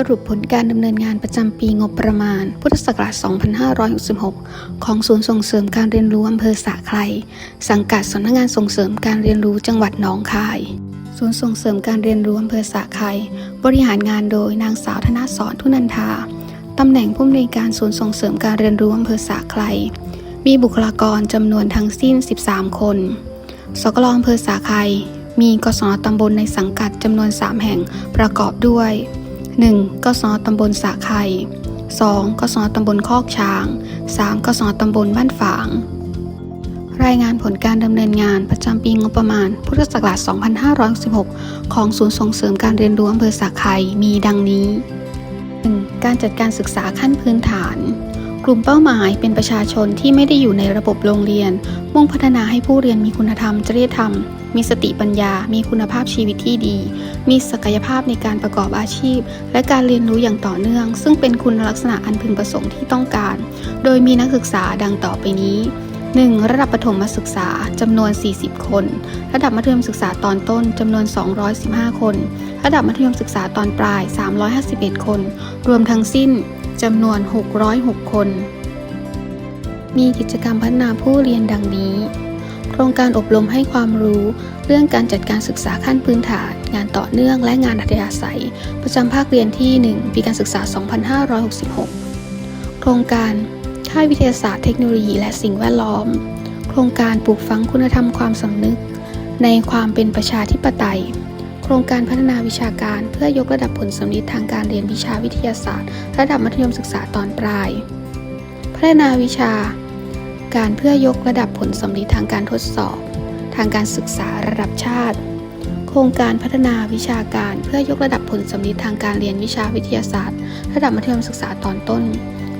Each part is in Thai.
สรุปผลการดำเนินงานประจำปีงบประมาณ พุทธศักราช 2566 ของศูนย์ส่งเสริมการเรียนรู้อำเภอสะไครสังกัดสำนักงานส่งเสริมการเรียนรู้จังหวัดหนองคาย ศูนย์ส่งเสริมการเรียนรู้อำเภอสะไครบริหารงานโดยนางสาวธนาสอนทุนันทาตำแหน่งผู้อำนวยการศูนย์ส่งเสริมการเรียนรู้อำเภอสะไครมีบุคลากรจำนวนทั้งสิ้น 13 คน สกลอำเภอสาไครมีกศนตำบลในสังกัดจำนวน 3 แห่งประกอบด้วย 1. กศนตำบลสะไคร 2. กศนตำบลคอกช้าง 3. กศนตำบลบ้านฝาง รายงานผลการดำเนินงานประจำปีงบประมาณ พุทธศักราช 2516 ของศูนย์ส่งเสริมการเรียนรู้อำเภอสะไครมีดังนี้ 1. การจัดการศึกษาขั้นพื้นฐาน กลุ่มเป้าหมายเป็นประชาชนที่ไม่ได้อยู่ในระบบโรงเรียน มุ่งพัฒนาให้ผู้เรียนมีคุณธรรม จริยธรรม มีสติปัญญา มีคุณภาพชีวิตที่ดี มีศักยภาพในการประกอบอาชีพ และการเรียนรู้อย่างต่อเนื่อง ซึ่งเป็นคุณลักษณะอันพึงประสงค์ที่ต้องการ โดยมีนักศึกษาดังต่อไปนี้ 1. ระดับประถมศึกษาจำนวน 40 คน ระดับมัธยมศึกษาตอนต้นจำนวน 215 คน ระดับมัธยมศึกษาตอนปลาย 351 คน รวมทั้งสิ้น จำนวน 606 คน มีกิจกรรมพัฒนาผู้เรียนดังนี้ โครงการอบรมให้ความรู้เรื่องการจัดการศึกษาขั้นพื้นฐาน งานต่อเนื่องและงานอัธยาศัย ประจำภาคเรียนที่ 1 ปีการศึกษา 2566 โครงการค่ายวิทยาศาสตร์เทคโนโลยีและสิ่งแวดล้อม โครงการปลูกฝังคุณธรรมความสำนึก ในความเป็นประชาธิปไตย โครงการพัฒนาวิชาการเพื่อยกระดับผลสำลิดทางการเรียนวิชาวิทยาศาสตร์ ระดับมัธยมศึกษาตอนปลาย พัฒนาวิชา การเพื่อยกระดับผลสำลิดทางการทดสอบ ทางการศึกษาระดับชาติ โครงการพัฒนาวิชาการเพื่อยกระดับผลสำลิดทางการเรียนวิชาวิทยาศาสตร์ ระดับมัธยมศึกษาตอนต้น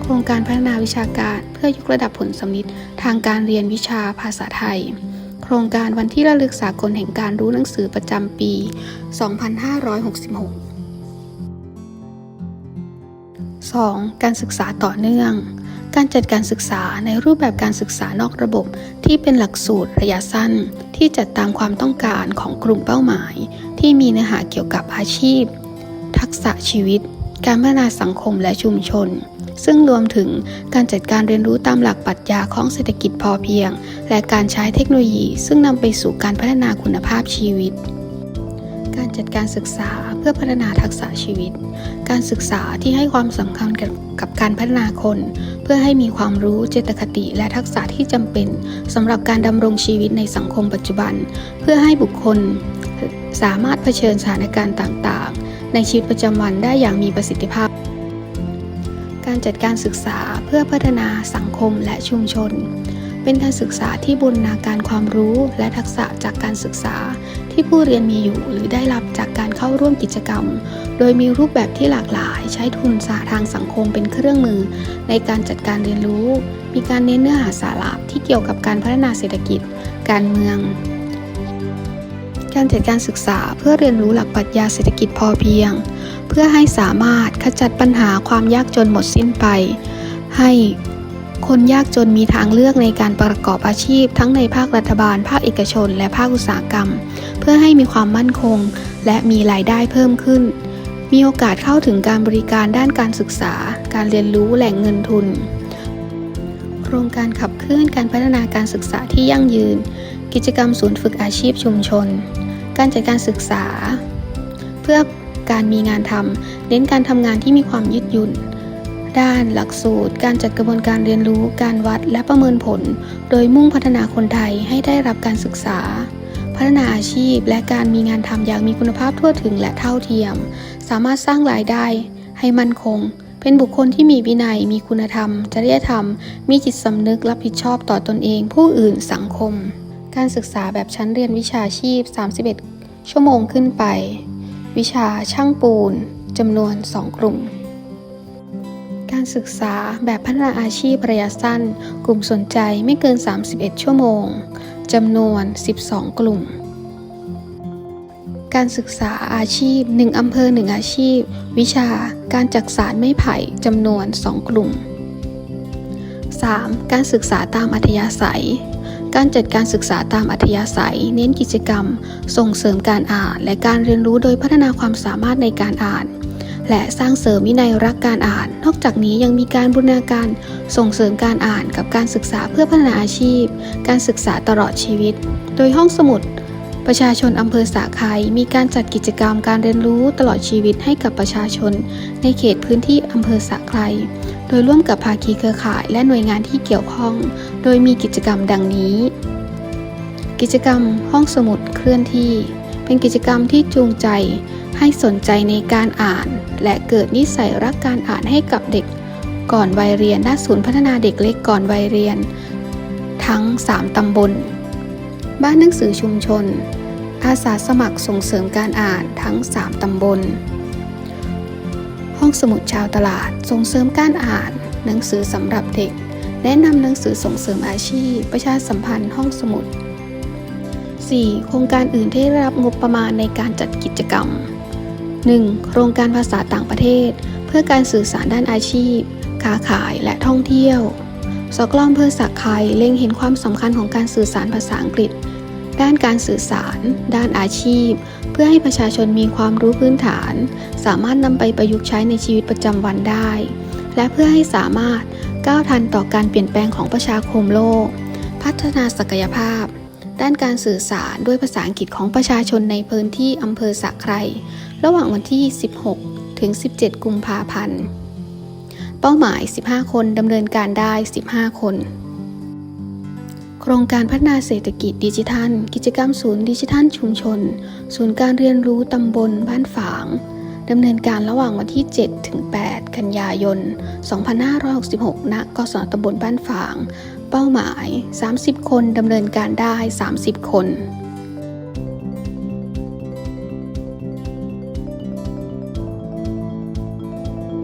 โครงการพัฒนาวิชาการเพื่อยกระดับผลสำลิดทางการเรียนวิชาภาษาไทย โครงการวันที่ระลึกสากลแห่งการรู้หนังสือประจำปี 2566 2. การศึกษาต่อเนื่อง การจัดการศึกษาในรูปแบบการศึกษานอกระบบที่เป็นหลักสูตรระยะสั้น ที่จัดตามความต้องการของกลุ่มเป้าหมาย ที่มีเนื้อหาเกี่ยวกับอาชีพ ทักษะชีวิต การพัฒนาสังคมและชุมชน ซึ่งรวมถึงการจัดการเรียนรู้ตามหลักปรัชญาของเศรษฐกิจพอเพียง และการใช้เทคโนโลยี ซึ่งนำไปสู่การพัฒนาคุณภาพชีวิต การจัดการศึกษาเพื่อพัฒนาทักษะชีวิต การศึกษาที่ให้ความสำคัญกับกับการพัฒนาคน เพื่อให้มีความรู้เจตคติและทักษะที่จำเป็นสำหรับการดำรงชีวิตในสังคมปัจจุบัน เพื่อให้บุคคล สามารถเผชิญสถานการณ์ต่างๆ ในชีวิตประจำวันได้อย่างมีประสิทธิภาพ การจัดการศึกษาเพื่อพัฒนาสังคมและชุมชน เป็นการศึกษาที่บูรณาการความรู้และทักษะจากการศึกษาที่ผู้เรียนมีอยู่หรือได้รับจากการเข้าร่วมกิจกรรม โดยมีรูปแบบที่หลากหลาย ใช้ทุนสาทางสังคมเป็นเครื่องมือ ในการจัดการเรียนรู้ มีการเน้นเนื้อหาสาระที่เกี่ยวกับการพัฒนาเศรษฐกิจ การเมือง การจัดการศึกษาเพื่อเรียนรู้หลักปรัชญาเศรษฐกิจพอเพียง เพื่อให้สามารถขจัดปัญหาความยากจนหมดสิ้นไป ให้คนยากจนมีทางเลือกในการประกอบอาชีพ ทั้งในภาครัฐบาล ภาคเอกชน และภาคอุตสาหกรรม เพื่อให้มีความมั่นคง และมีรายได้เพิ่มขึ้น มีโอกาสเข้าถึงการบริการด้านการศึกษา การเรียนรู้แหล่งเงินทุน โครงการขับเคลื่อนการพัฒนาการศึกษาที่ยั่งยืน กิจกรรมศูนย์ฝึกอาชีพชุมชน การจัดการศึกษา เพื่อการมีงานทำเน้นการทำงานที่มีความยืดหยุ่น ด้านหลักสูตร การจัดกระบวนการเรียนรู้ การวัดและประเมินผล โดยมุ่งพัฒนาคนไทยให้ได้รับการศึกษา พัฒนาอาชีพ และการมีงานทำอย่างมีคุณภาพทั่วถึงและเท่าเทียม สามารถสร้างรายได้ให้มั่นคง เป็นบุคคลที่มีวินัย มีคุณธรรม จริยธรรม มีจิตสำนึกรับผิดชอบต่อตนเอง ผู้อื่นสังคม การศึกษาแบบชั้นเรียนวิชาชีพ 31 ชั่วโมงขึ้นไป วิชาช่างปูนจำนวน 2 กลุ่ม การศึกษาแบบพัฒนาอาชีพระยะสั้น กลุ่มสนใจไม่เกิน 31 ชั่วโมงจำนวน 12 กลุ่ม การศึกษาอาชีพ 1 อำเภอ 1 อาชีพ วิชาการจักสารไม้ไผ่จำนวน 2 กลุ่ม 3. การศึกษาตามอัธยาศัย การจัดการศึกษาตามอัธยาศัย เน้นกิจกรรม ส่งเสริมการอ่าน และการเรียนรู้โดยพัฒนาความสามารถในการอ่าน และสร้างเสริมวินัยรักการอ่าน นอกจากนี้ยังมีการบูรณาการส่งเสริมการอ่านกับการศึกษาเพื่อพัฒนาอาชีพ การศึกษาตลอดชีวิต โดยห้องสมุด ประชาชนอำเภอสาไครมีการจัดกิจกรรมการเรียนรู้ตลอดชีวิตให้กับประชาชน ในเขตพื้นที่อำเภอสาไครโดยร่วมกับภาคีเครือข่ายและหน่วยงานที่เกี่ยวข้อง โดยมีกิจกรรมดังนี้ กิจกรรมห้องสมุดเคลื่อนที่ เป็นกิจกรรมที่จูงใจให้สนใจในการอ่าน และเกิดนิสัยรักการอ่านให้กับเด็ก ก่อนวัยเรียนณศูนย์พัฒนาเด็กเล็กก่อนวัยเรียน ทั้ง 3 ตำบล บ้านหนังสือชุมชน อาสาสมัครส่งเสริมการอ่านทั้ง 3 ตำบล ห้องสมุดชาวตลาดส่งเสริมการอ่าน หนังสือสำหรับเด็ก แนะนำหนังสือส่งเสริมอาชีพ ประชาสัมพันธ์ห้องสมุด 4. โครงการอื่นที่ได้รับงบประมาณในการจัดกิจกรรม 1. โครงการภาษาต่างประเทศ เพื่อการสื่อสารด้านอาชีพ ค้าขายและท่องเที่ยว สกลอมเภอสักไครเล็งเห็นความสำคัญของการสื่อสารภาษาอังกฤษ ด้านการสื่อสาร ด้านอาชีพ เพื่อให้ประชาชนมีความรู้พื้นฐาน สามารถนำไปประยุกต์ใช้ในชีวิตประจำวันได้ และเพื่อให้สามารถก้าวทันต่อการเปลี่ยนแปลงของประชาคมโลก พัฒนาศักยภาพ ด้านการสื่อสารด้วยภาษาอังกฤษของประชาชนในพื้นที่อำเภอสักไครระหว่างวันที่ 16 ถึง 17 กุมภาพันธ์ เป้าหมาย 15 คนดำเนินการได้ 15 คน ครงการพัฒนาเศรษฐกิจดิจิทัล กิจกรรมศูนย์ดิจิทัลชุมชน ศูนย์การเรียนรู้ตำบลบ้านฝางดำเนินการระหว่างวันที่ 7 ถึง 8 กันยายน 2566 ณกศตำบลบ้านฝาง เป้าหมาย 30 คนดำเนินการได้ 30 คน